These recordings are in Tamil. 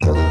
you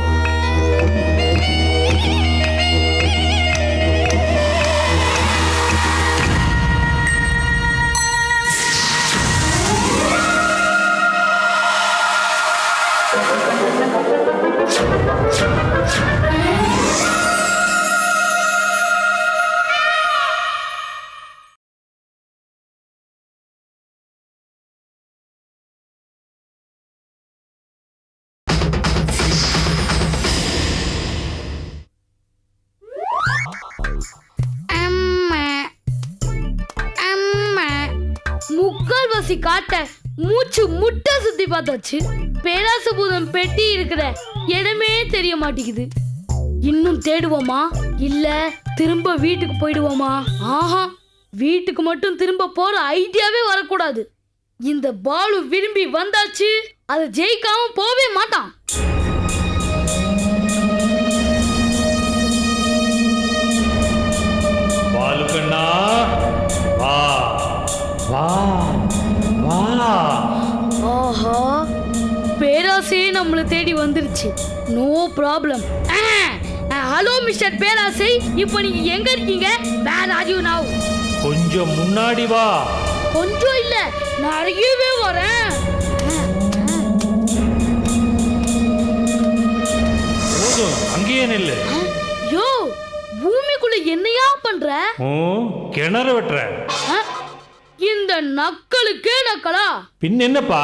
முக்கால்வாசி காட்ட மூச்சு முட்டை சுத்தி பார்த்தாச்சு. பேராசபூதம் பெட்டி இருக்கிற இடமே தெரிய மாட்டேங்குது. இன்னும் தேடுவோமா? இல்ல திரும்ப வீட்டுக்கு போயிடுவோமா? ஆஹா வீட்டுக்கு மட்டும் திரும்ப போற ஐடியாவே வரக்கூடாது. இந்த பாலு விரும்பி வந்தாச்சு அதை ஜெயிக்காம போவே மாட்டான். வந்துருச்சு நோ ப்ராப்ளம் ஹலோ மிஸ்டர் பேராசை. இப்போ நீங்க எங்க இருக்கீங்க? வேர் ஆர் யூ நவ் கொஞ்சம் முன்னாடி வா. கொஞ்சம் இல்ல நிறையவே வரேன். போதும் அங்கேயே நில்லு. யோ பூமிக்குள்ள என்னையா பண்ற? ஓ கிணறு வெட்டுற? இந்த நக்களுக்கே நக்கலா. பின் என்னப்பா?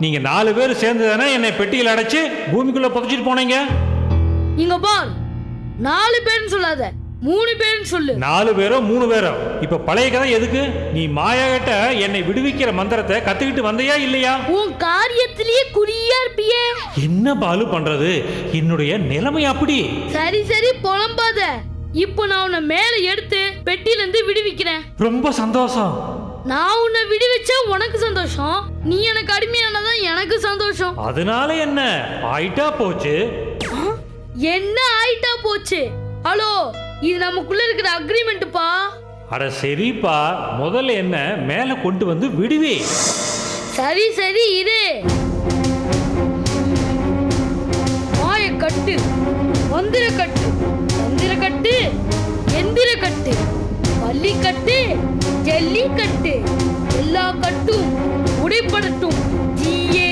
நீங்க நாலு பேர் சேர்ந்து தானே என்னை பெட்டியில் அடைச்சு பூமிக்குள்ள புதைச்சிட்டு போனீங்க? இங்க பார். நாலு பேர்னு சொல்லாத. மூணு பேர்னு சொல்லு. நாலு பேரோ மூணு பேரோ? இப்ப பழைய கதை எதுக்கு? நீ மாயாகிட்ட என்னை விடுவிக்கிற மந்திரத்தை கத்துக்கிட்டு வந்தையா இல்லையா? உன் காரியத்திலேயே குறியா இருப்பியே. என்ன பாலு பண்றது? என்னுடைய நிலைமை அப்படி. சரி சரி புலம்பாத. இப்போ நான் உன்னை மேல எடுத்து பெட்டில இருந்து விடுவிக்கிறேன். ரொம்ப சந்தோஷம். நான் உன்னை விடுவிச்சா உனக்கு சந்தோஷம். நீ எனக்கு அடிமையானதான் எனக்கு சந்தோஷம். அதனால என்ன? ஆயிட்டா போச்சு? என்ன ஆயிட்டா போச்சு? ஹலோ இது நமக்குள்ள இருக்கிற அக்ரிமெண்ட்ப்பா அட சரிப்பா. முதல்ல என்ன மேல கொண்டு வந்து விடுவி. சரி சரி இரு. மாய கட்டு. மந்திர கட்டு. மந்திர கட்டு. எந்திர கட்டு. பள்ளி கட்டு. ஜல்லி கட்டு. எல்லா கட்டும். உடைப்படட்டும் ஜீயே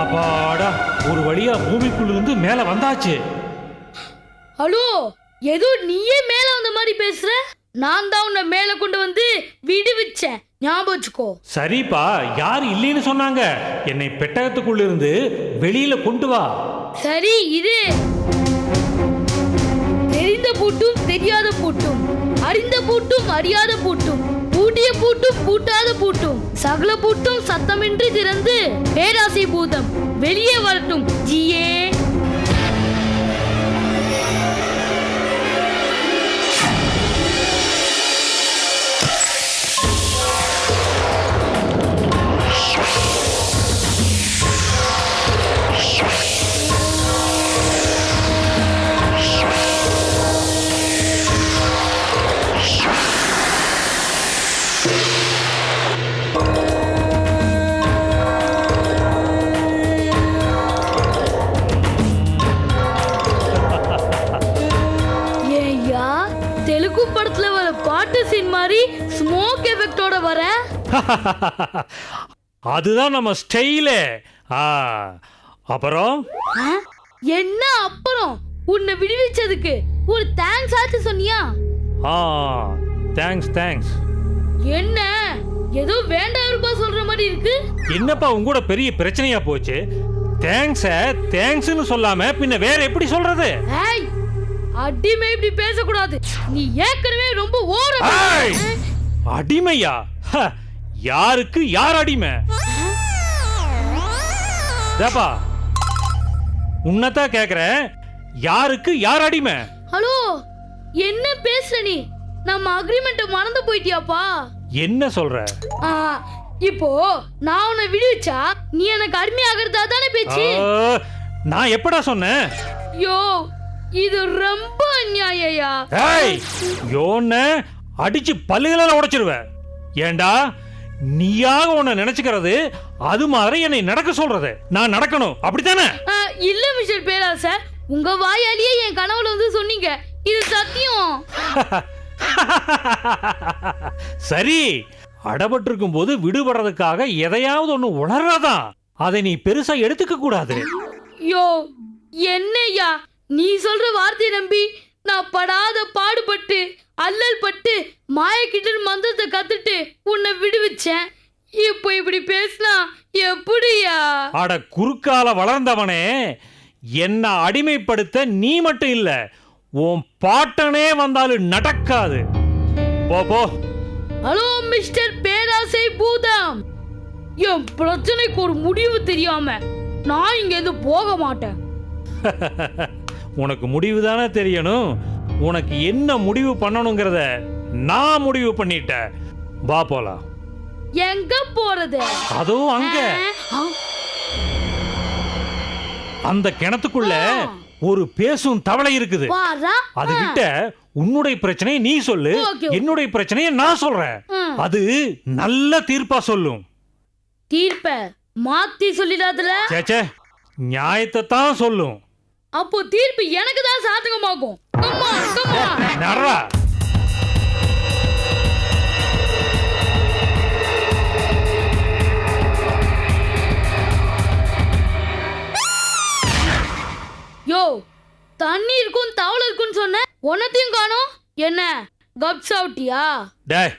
அப்பாடா ஒரு வழியா பூமிக்குள்ள இருந்து மேல வந்தாச்சு. ஹலோ ஏதோ நீயே மேல வந்த மாதிரி பேசுற? நான் தான் உன்னை மேல கொண்டு வந்து விடுவிச்சேன். ஞாபகம் வச்சுக்கோ. சரிப்பா யார் இல்லைன்னு சொன்னாங்க. என்னை பெட்டகத்துக்குள்ள இருந்து வெளியில கொண்டு வா. சரி இரு. தெரிந்த பூட்டும் தெரியாத பூட்டும். அறிந்த பூட்டும் அறியாத பூட்டும். பூட்டிய பூட்டும் பூட்டாத பூட்டும். சகல பூட்டும் சத்தமின்றி திறந்து பேராசை பூதம். வெளியே வரட்டும். ஜியே. தெலுங்கு படத்துல வர பாட்டு சீன் மாதிரி ஸ்மோக் எஃபெக்டோட வர? அதுதான் நம்ம ஸ்டைலு ஆ அப்புறம்? என்ன அப்புறம்? உன்னை விடுவிச்சதுக்கு ஒரு தேங்க்ஸ் ஆச்சு சொன்னியா? ஆ தேங்க்ஸ் தேங்க்ஸ் என்ன? ஏதோ வேண்டாம் ரூபாய் சொல்ற மாதிரி இருக்கு? என்னப்பா உங்க கூட பெரிய பிரச்சனையா போச்சு? தேங்க்ஸ தேங்க்ஸ்னு சொல்லாம பின்ன வேற எப்படி சொல்றது? ஏய் அடிமை இப்படி பேசக்கூடாது. நீ ஏற்கனவே ரொம்ப ஓர! அடிமையா? யாருக்கு யார் அடிமை? ஏப்பா உன்னதான் கேக்குறேன். யாருக்கு யார் அடிமை? ஹலோ என்ன பேசுற நீ? நம்ம அக்ரிமெண்ட்டை மறந்து போயிட்டியாப்பா? என்ன சொல்ற? இப்போ நான் உன்னை விடுவிச்சா நீ எனக்கு அடிமையாகிறதா தானே பேச்சு நான் எப்படா சொன்னேன்? யோ இது ரொம்ப அநியாயா ஏய் யோன்ன அடிச்சு பல்லுகள உடைச்சிருவேன் ஏண்டா நீயாக உன்னை நினைச்சுக்கிறது அது மாதிரி என்னை நடக்க சொல்றது. நான் நடக்கணும் அப்படித்தானே? இல்ல மிஸ்டர் பேராச உங்க வாயாலேயே என் கனவுல வந்து சொன்னீங்க. இது சத்தியம். சரி அடபட்டிருக்கும் போது விடுபடுறதுக்காக எதையாவது ஒண்ணு உணர்றதான் அதை நீ பெருசா எடுத்துக்க கூடாது. யோ என்னய்யா நீ சொல்ற வார்த்தையை நம்பி நான் படாத பாடுபட்டு அல்லல் பட்டு மாயக்கிட்ட மந்திரத்தை கத்துட்டு உன்னை விடுவிச்சேன். இப்போ இப்படி பேசினா எப்படியா? அட குறுக்கால வளர்ந்தவனே என்ன அடிமைப்படுத்த நீ மட்டும் இல்ல உன் பாட்டனே வந்தாலும் நடக்காது. போ போ. ஹலோ மிஸ்டர் பேராசை பூதம். என் பிரச்சனைக்கு ஒரு முடிவு தெரியாம நான் இங்க இருந்து போக மாட்டேன். உனக்கு முடிவு தானே தெரியணும்? உனக்கு என்ன முடிவு பண்ணணுங்கிறத நான் முடிவு பண்ணிட்டேன். வா போலாம். எங்க போறது? அதுவும் அங்க. அந்த கிணத்துக்குள்ள ஒரு பேசும் தவளை இருக்குது. வாரா அதுகிட்ட உன்னுடைய பிரச்சனையை நீ சொல்லு. என்னுடைய பிரச்சனையை நான் சொல்றேன். அது நல்ல தீர்ப்பா சொல்லும். தீர்ப்ப மாத்தி சொல்லிடாதுல? சேச்சே நியாயத்தை தான் சொல்லும். அப்போ தீர்ப்பு எனக்கு தான் சாதகமாகும் கம்மா கம்மா நர்ரா யோ தண்ணி இருக்கும் தவளை இருக்குன்னு சொன்ன உன்னத்தையும் காணோம்? என்ன கப்ஸ் அவுட்டியா டேய்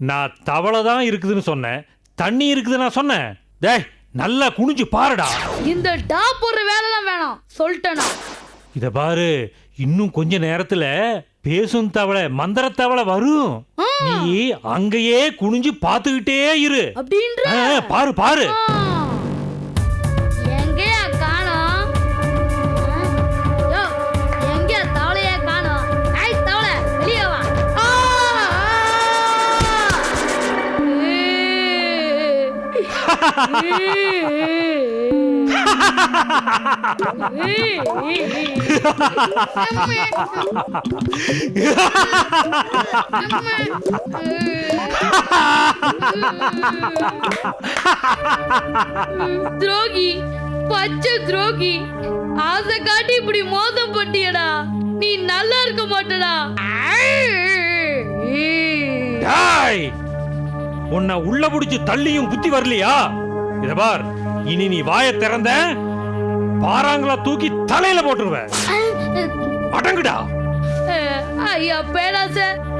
நான் தவளை தான் இருக்குதுன்னு சொன்னேன். தண்ணி இருக்குது நான் சொன்னேன். டேய் நல்லா குனிஞ்சு பாருடா. இந்த டா போடுற வேலைலாம் வேணாம். சொல்லிட்டேனா. இத பாரு இன்னும் கொஞ்ச நேரத்துல பேசும் தவளை மந்திர தவளை வரும். நீ அங்கேயே குனிஞ்சு பார்த்துக்கிட்டே இரு. அப்படின்ற. பாரு பாரு. துரோகி பச்சை துரோகி. ஆசை காட்டி இப்படி மோசம் பண்ணியடா. நீ நல்லா இருக்க மாட்டடா. உன்னை உள்ள புடிச்சு தள்ளியும் புத்தி வரலையா? இத பார். இனி நீ வாயை திறந்த பாறாங்களா தூக்கி தலையில போட்டுருவேன் அடங்குடா. ஐயா பேடாச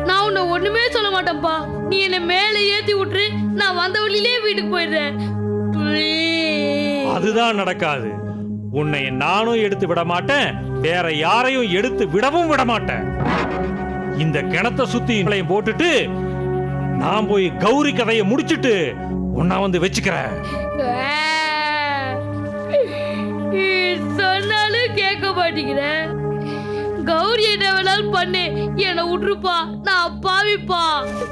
நான் உன்னை ஒண்ணுமே சொல்ல மாட்டேன்ப்பா. நீ என்னை மேலே ஏத்தி விட்டுரு. நான் வந்த வழியிலே வீட்டுக்கு போயிடுறேன். அதுதான் நடக்காது. உன்னை நானும் எடுத்து விட மாட்டேன். வேற யாரையும் எடுத்து விடவும் விட மாட்டேன். இந்த கிணத்தை சுத்தி போட்டுட்டு நான் போய் கௌரி கதையை முடிச்சிட்டு உன்னை வந்து வச்சுக்கிறேன். சொன்னாலும் கேட்க மாட்டேங்கிற. கௌரி என்ன வேணாலும் பண்ணு. என்னை விட்டுருப்பா. நான் பாவிப்பா.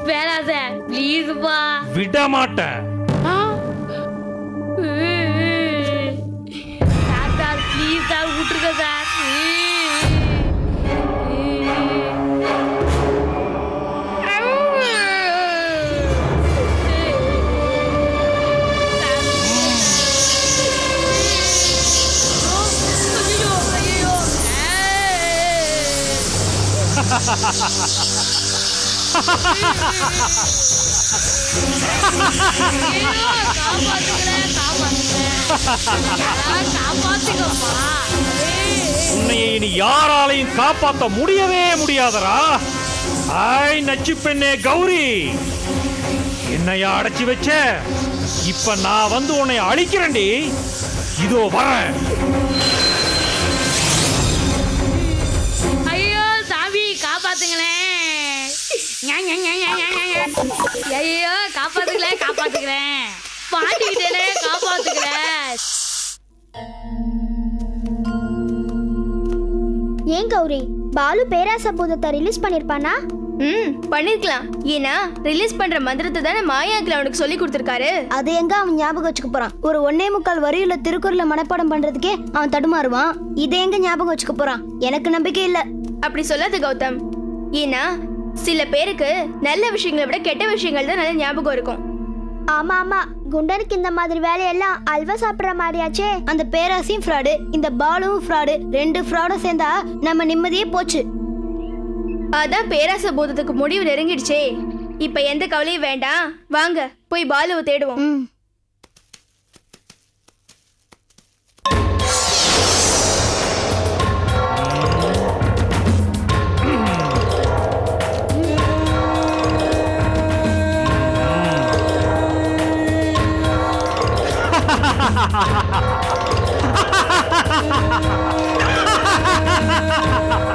பேடாச ப்ளீஸ்ப்பா விட மாட்டேன் உன்னை இனி யாராலையும் காப்பாத்த முடியவே முடியாதரா ஆய் நச்சு பெண்ணே கௌரி. என்னையா அடைச்சி வச்ச? இப்ப நான் வந்து உன்னை அழிக்கிறேன்டி. இதோ வரேன். ஐயோ சாமி காப்பாத்துங்களேன். ஐயோ காப்பாத்துக்கிறேன் காப்பாத்துக்கிறேன். பாட்டிக்கிட்டே காப்பாத்துக்கிறேன். கௌரி. பாலு பேராச பூதத்தை ரிலீஸ் பண்ணிருப்பானா? ம் பண்ணிருக்கலாம். ஏன்னா ரிலீஸ் பண்ற மந்திரத்தை தானே மாயா அங்கிள் அவனுக்கு சொல்லி கொடுத்துருக்காரு. அது எங்க அவன் ஞாபகம் வச்சுக்க போறான். ஒரு ஒன்னே முக்கால் வரியுள்ள திருக்குறளை மனப்பாடம் பண்றதுக்கே அவன் தடுமாறுவான். இதை எங்க ஞாபகம் வச்சுக்க போறான்? எனக்கு நம்பிக்கை இல்ல. அப்படி சொல்லாத கௌதம். ஏன்னா சில பேருக்கு நல்ல விஷயங்களை விட கெட்ட விஷயங்கள் தான் நல்ல ஞாபகம் இருக்கும். ஆமா ஆமா. குண்டனுக்கு இந்த மாதிரி வேலையெல்லாம் அல்வா சாப்பிடுற மாதிரியாச்சே. அந்த பேராசியும் ஃப்ராடு இந்த பாலுவும் ஃப்ராடு ரெண்டு ஃப்ராடும் சேர்ந்தா நம்ம நிம்மதியே போச்சு. அதான் பேராச பூதத்துக்கு முடிவு நெருங்கிடுச்சே. இப்ப எந்த கவலையும் வேண்டாம். வாங்க போய் பாலுவை தேடுவோம்.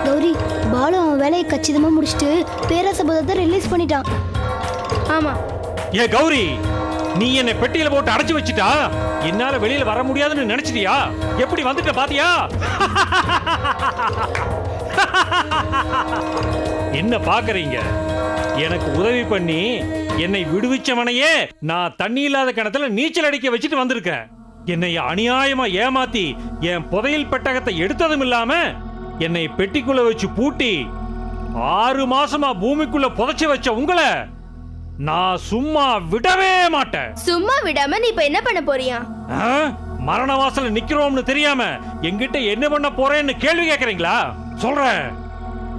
கௌரி பாலு அவன் வேலையை கச்சிதமா முடிச்சுட்டு பேரசபதத்தை ரிலீஸ் பண்ணிட்டான். ஆமா. ஏ கௌரி நீ என்னை பெட்டியில போட்டு அடைச்சு வச்சிட்டா? என்னால வெளியில வர முடியாதுன்னு நினைச்சிட்டியா? எப்படி வந்துட்ட பாத்தியா? என்ன பாக்குறீங்க? எனக்கு உதவி பண்ணி என்னை விடுவிச்சவனையே நான் தண்ணி இல்லாத கிணத்துல நீச்சல் அடிக்க வச்சுட்டு வந்திருக்கேன். என்னை அநியாயமா ஏமாத்தி என் புதையல் பெட்டகத்தை எடுத்ததும் இல்லாம என்னை பெட்டிக்குள்ள வச்சு பூட்டி ஆறு மாசமா பூமிக்குள்ள புதைச்சு வச்ச உங்களை நான் சும்மா விடவே மாட்டேன். சும்மா விடாம நீ இப்ப என்ன பண்ண போறியா? மரண வாசல்ல நிக்கிறோம்னு தெரியாம என்கிட்ட என்ன பண்ண போறேன்னு கேள்வி கேக்குறீங்களா? சொல்றேன்.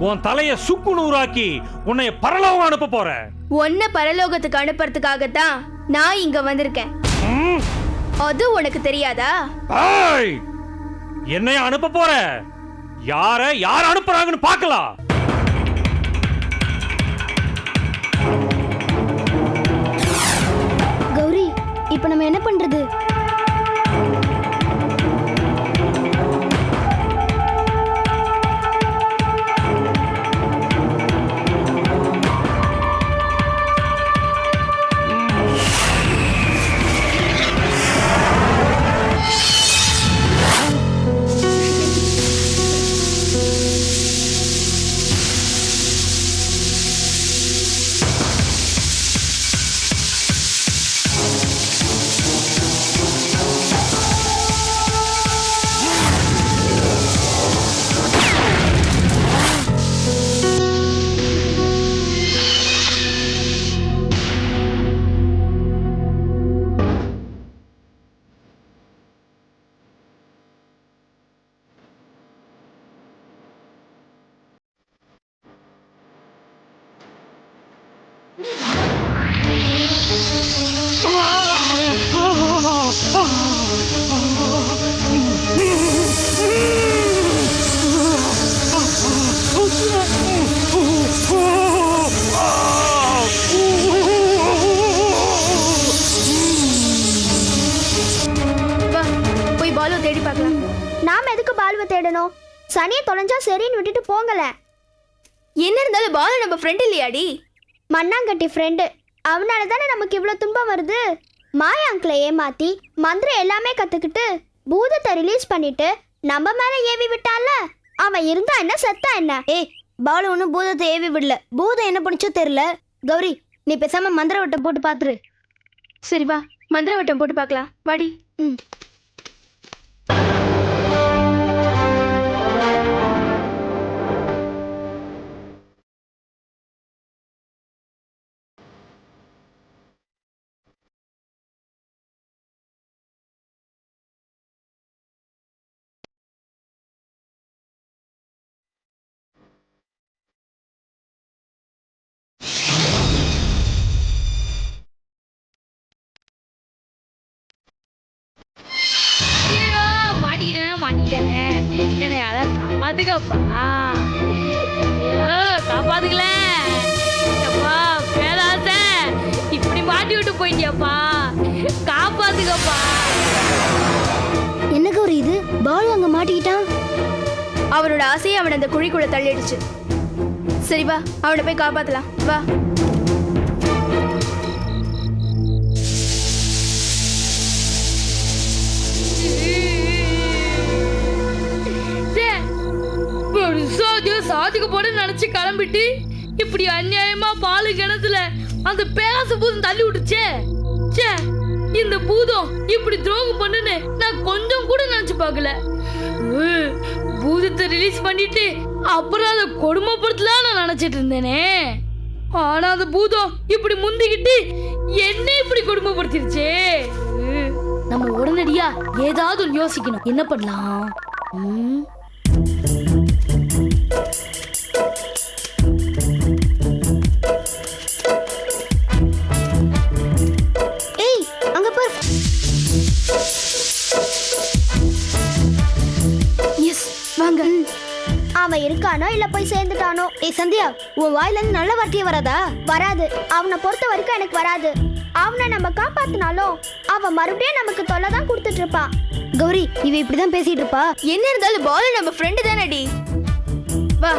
உன் தலைய சுக்கு நூறாக்கி உன்னை பரலோகம் அனுப்ப போறேன். உன்னை பரலோகத்துக்கு அனுப்புறதுக்காகத்தான் நான் இங்க வந்திருக்கேன்? அது உனக்கு தெரியாதா! என்னைய அனுப்ப போற? யார யார் அனுப்புறாங்கன்னு பார்க்கலாம். கௌரி இப்போ நம்ம என்ன பண்றது? நாம எதுக்கு பாலுவை தேடணும்? சனியை தொலைஞ்சா சரின்னு விட்டுட்டு போங்கல என்ன இருந்தாலும் பாலு நம்ம ஃப்ரெண்ட் இல்லையாடி? மண்ணாங்கட்டி ஃப்ரெண்டு அவனால தானே நமக்கு இவ்வளோ துன்பம் வருது? மாயா அங்கிளை ஏமாத்தி மந்திரம் எல்லாமே கத்துக்கிட்டு பூதத்தை ரிலீஸ் பண்ணிட்டு நம்ம மேல ஏவி விட்டான்ல அவன் இருந்தா என்ன? செத்தா என்ன? ஏய் பாலு ஒன்றும் பூதத்தை ஏவி விடல. பூதம் என்ன பண்ணிச்சோ தெரியல. கௌரி நீ பேசாம மந்திர வட்டம் போட்டு பாத்துரு. சரி வா மந்திரவட்டம் போட்டு பார்க்கலாம் வாடி. ம். என்னை யாராவது காப்பாத்துக்கப்பா காப்பாத்துக்கல. அப்பா பேராச. இப்படி மாட்டி விட்டு போயிட்டியப்பா. காப்பாத்துக்கப்பா. என்ன கௌரி இது? பாலு அங்க மாட்டிக்கிட்டான். அவனோட ஆசையை அவனை அந்த குழிக்குள்ள தள்ளிடுச்சு. சரி வா. அவனை போய் காப்பாத்தலாம். வா. சாதிக்க போட நினைச்சு கிளம்பிட்டு இப்படி அநியாயமா பாலு கிணத்துல அந்த பேராச பூதம் தள்ளி விட்டுச்சே. ச்சே இந்த பூதம் இப்படி துரோகம் பண்ணுன்னு நான் கொஞ்சம் கூட நினைச்சு பார்க்கல. பூதத்தை ரிலீஸ் பண்ணிட்டு அப்புறம் அதை கொடுமைப்படுத்தலாம் நான் நினைச்சிட்டு இருந்தேனே. ஆனா அந்த பூதம் இப்படி முந்திக்கிட்டு என்ன இப்படி கொடுமைப்படுத்திருச்சே. நம்ம உடனடியா ஏதாவது யோசிக்கணும். என்ன பண்ணலாம்? போயிட்டானோ இல்ல போய் சேர்ந்துட்டானோ? ஏ சந்தியா உன் வாயில இருந்து நல்ல வார்த்தையே வராதா? வராது. அவனை பொறுத்த வரைக்கும் எனக்கு வராது. அவனை நம்ம காப்பாத்தினாலும் அவன் மறுபடியும் நமக்கு தொல்லை தான் கொடுத்துட்டு இருப்பான் கௌரி இவ இப்படிதான் பேசிட்டு இருப்பா. என்ன இருந்தாலும் பாலு நம்ம ஃப்ரெண்டு தானடி. வா.